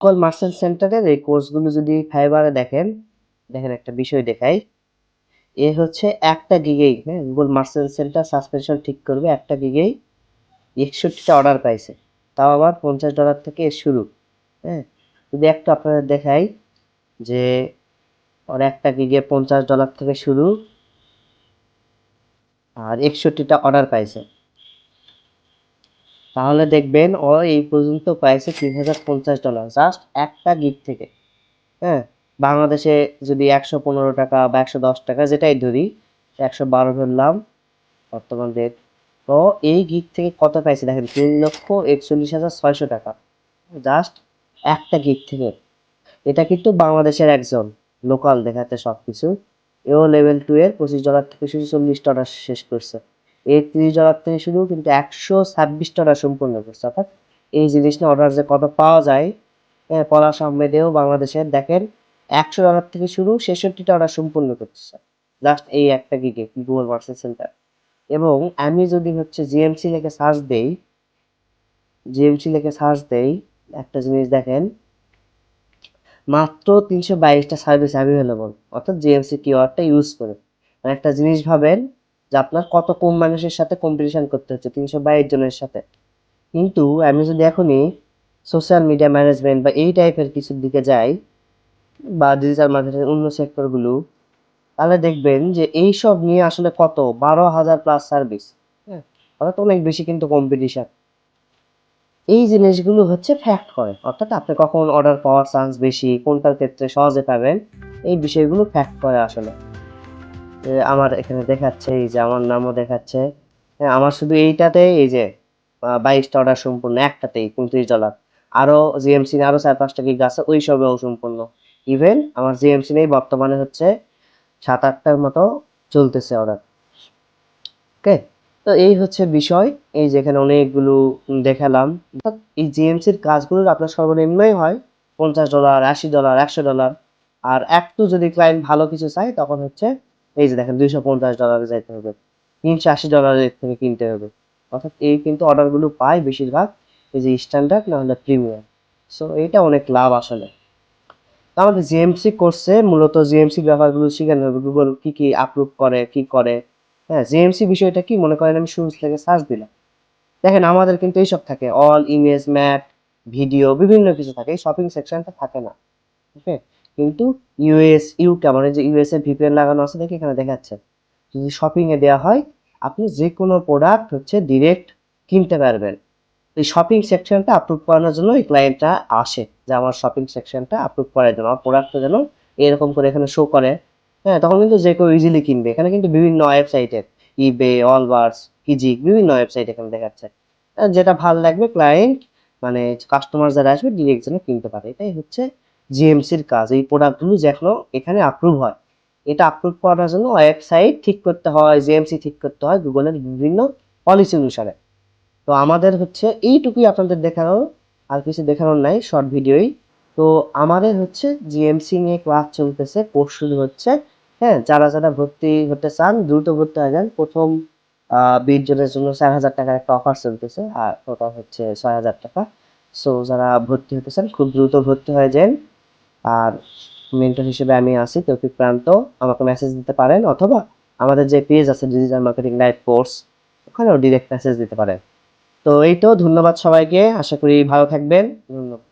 সকল মার্চেন্ট সেন্টারের এই কোর্সগুলো যদি ফাইবারে দেখেন দেখেন একটা বিষয় দেখাই। এ হচ্ছে একটা গিগেই হ্যাঁ গুগল মার্চেন্ট সেন্টার সাসপেনশন ঠিক করবে একটা গিগেই একষট্টিটা অর্ডার পাইছে। তাও আবার পঞ্চাশ ডলার থেকে শুরু হ্যাঁ। যদি একটু আপনাদের দেখাই যে ওর একটা গিগে পঞ্চাশ ডলার থেকে শুরু আর একষট্টিটা অর্ডার পাইছে। তাহলে দেখবেন ও এই পর্যন্ত পাইছে তিন হাজার পঞ্চাশ ডলার জাস্ট একটা গিগ থেকে। হ্যাঁ বাংলাদেশে যদি একশো পনেরো টাকা বা একশো দশ টাকা যেটাই ধরি, একশো বারো ধরলাম বর্তমান রেট তো এই গিগ থেকে কত পাইছে দেখেন, তিন লক্ষ একচল্লিশ হাজার ছয়শো টাকা। জাস্ট একটা গিগ থেকে। এটা কিন্তু বাংলাদেশের একজন লোকাল দেখাতে সব কিছু এও লেভেল টু এর পঁচিশ ডলার থেকে শুরু চল্লিশ ডলার শেষ করছে। এই তিরিশ ডলার থেকে শুরু, কিন্তু একশো ছাব্বিশ ডলার সম্পূর্ণ করছে। অর্থাৎ এই জিনিস নিয়ে অর্ডার যে কত পাওয়া যায় হ্যাঁ পলাশ আহমেদেও বাংলাদেশের দেখেন একশো ডলার থেকে শুরু, ছেষট্টিটা অর্ডার সম্পূর্ণ করতেছে। জাস্ট এই একটা গিগে গুগল মার্কেট সেন্টার এবং আমি যদি হচ্ছে জিএমসি লেখে সার্চ দেই জিএমসি লেখে সার্চ দেই, একটা জিনিস দেখেন, মাত্র তিনশো বাইশটা সার্ভিস অ্যাভেলেবল অর্থাৎ জিএমসি কিওয়ার্ডটা ইউজ করে। মানে একটা জিনিস ভাবেন যে আপনার কত কম মানুষের সাথে কম্পিটিশন করতে হচ্ছে? তিনশো বাইশ জনের সাথে। কিন্তু আমি যদি এখনই সোশ্যাল মিডিয়া ম্যানেজমেন্ট বা এই টাইপের কিছুর দিকে যাই বা ডিজিটাল মার্কেটের অন্য সেক্টরগুলো তাহলে দেখবেন যে এই সব নিয়ে আসলে কত? বারো হাজার প্লাস সার্ভিস হ্যাঁ অর্থাৎ অনেক বেশি কিন্তু কম্পিটিশন এই জিনিসগুলো হচ্ছে ফ্যাক্ট হয়। অর্থাৎ আপনি কখন অর্ডার পাওয়ার চান্স বেশি, কোনটার ক্ষেত্রে সহজে পাবেন, এই বিষয়গুলো ফ্যাক্ট করে আসলে। আমার এখানে দেখাচ্ছে, এই যে আমার নামও দেখাচ্ছে। হ্যাঁ আমার শুধু এইটাতে এই যে বাইশটা অর্ডার সম্পূর্ণ, একটাতেই পঁয়ত্রিশ ডলার আরও জিএমসি আরও চার পাঁচটা গিগ আছে, ওই সবেও সম্পূর্ণ। ইভেন আমার জিএমসি নেই, বর্তমানে হচ্ছে সাত আটটার মতো চলতেছে অর্ডার ওকে তো এই হচ্ছে বিষয়, এই যেখানে অনেকগুলো দেখালাম। এই জিএমসির কাজগুলো আপনার সর্বনিম্নই হয় পঞ্চাশ ডলার আশি ডলার একশো ডলার আর একটু যদি ক্লায়েন্ট ভালো কিছু চায়, তখন হচ্ছে এই যে দেখেন, দুইশো পঞ্চাশ ডলারে যাইতে হবে, তিনশো আশি ডলারের থেকে কিনতে হবে। অর্থাৎ এই কিন্তু অর্ডারগুলো পায় বেশিরভাগ, এই যে স্ট্যান্ডার্ড না হলে প্রিমিয়াম সো এটা অনেক লাভ আসলে। আমাদের জিএমসি কোর্সে মূলত জিএমসি ব্যাপারগুলো শেখানো হবে গুগল কি কি আপলোড করে, কি করে। হ্যাঁ জিএমসি বিষয়টা কি মনে করেন? আমি শুরু থেকে সার্চ দিলাম। দেখেন, আমাদের কিন্তু এইসব থাকে। অল ইমেজ ম্যাপ ভিডিও বিভিন্ন কিছু থাকে। এই শপিং সেকশনটা থাকে না। ওকে কিন্তু ইউএস ইউকে আমার এই যে ইউএস এ ভিপিএন লাগানো আছে, দেখে এখানে দেখাচ্ছে। যদি শপিং এ দেওয়া হয়, আপনি যে কোনো প্রোডাক্ট হচ্ছে ডিরেক্ট কিনতে পারবেন। এই শপিং সেকশনটা আপলোড করানোর জন্য এই ক্লায়েন্টটা আসে যে আমার শপিং সেকশনটা আপলোড করার জন্য, আমার প্রোডাক্টটা যেন এরকম করে এখানে শো করে। হ্যাঁ তখন কিন্তু যে কেউ ইজিলি কিনবে। এখানে কিন্তু বিভিন্ন ওয়েবসাইটের ইবে অলবার্স কিজিক বিভিন্ন ওয়েবসাইট এখানে দেখাচ্ছে। যেটা ভালো লাগবে ক্লায়েন্ট মানে কাস্টমার যারা আসবে ডিরেক্ট যেন কিনতে পারে। এটাই হচ্ছে জিএমসির কাজ, এই প্রোডাক্টগুলো যেন এখানে আপ্রুভ হয়। এটা আপলোড করার জন্য ওয়েবসাইট ঠিক করতে হয় জিএমসি ঠিক করতে হয় গুগলের বিভিন্ন পলিসি অনুসারে। তো আমাদের হচ্ছে এইটুকুই আপনাদের দেখানো, আর কিছু দেখানোর নাই শর্ট ভিডিওই তো আমাদের হচ্ছে জিএমসি নিয়ে ক্লাস চলতেছে কোর্স শুরু হচ্ছে। হ্যাঁ যারা যারা ভর্তি হতে চান, দ্রুত ভর্তি হয়ে যান। প্রথম বিশ জনের জন্য চার হাজার টাকার একটা অফার চলতেছে, আর ওটা হচ্ছে ছয় হাজার টাকা। সো যারা ভর্তি হতে চান, খুব দ্রুত ভর্তি হয়ে যান। আর মেন্টর হিসেবে আমি আছি, তৌফিক প্রান্ত, আমাকে মেসেজ দিতে পারেন অথবা আমাদের যে পেজ আছে ডিজিটাল মার্কেটিং লাইভ কোর্স ওখানেও ডিরেক্ট মেসেজ দিতে পারেন। তো এই তো ধন্যবাদ সবাইকে, আশা করি ভালো থাকবেন, ধন্যবাদ।